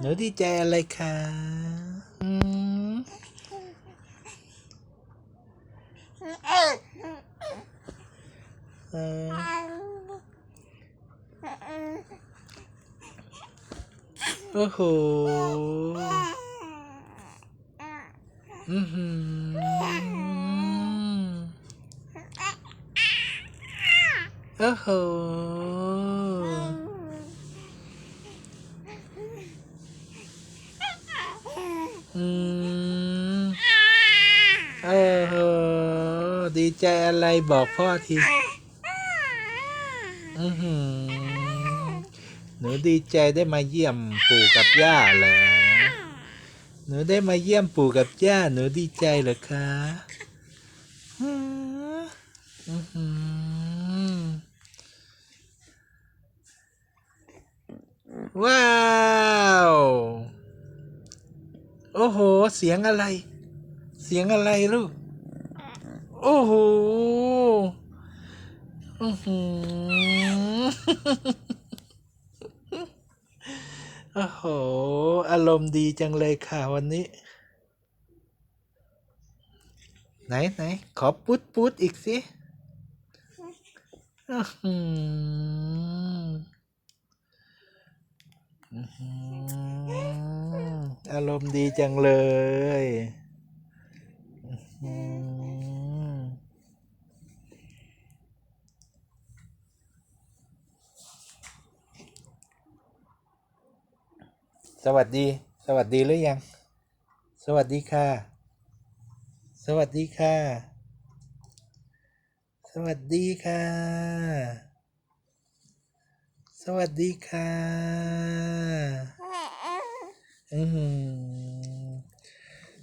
หนูดีใจอะไรคะอืมออโอ้โห อือหือ โอ้โห อืมเออดีใจอะไรบอกพ่อทีอือหือหนูดีใจได้มาเยี่ยมปู่กับย่าเหรอหนูได้มาเยี่ยมปู่กับย่าหนูดีใจเหรอคะอือหือว้า โอ้โห เสียงอะไร เสียงอะไรลูก โอ้โหอือโอ้โห อารมณ์ดีจังเลยค่ะวันนี้ ไหนไหนขอปุ๊ดปุ๊ดอีกสิอื้ อารมณ์ดีจังเลยสวัสดี สวัสดีหรือยัง สวัสดีค่ะ สวัสดีค่ะ สวัสดีค่ะ สวัสดีค่ะ อือหือ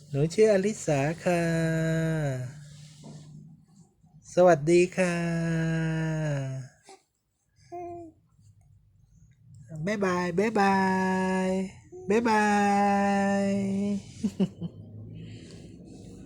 หนูชื่ออลิสาค่ะ สวัสดีค่ะ บ๊ายบาย บ๊ายบาย บ๊ายบาย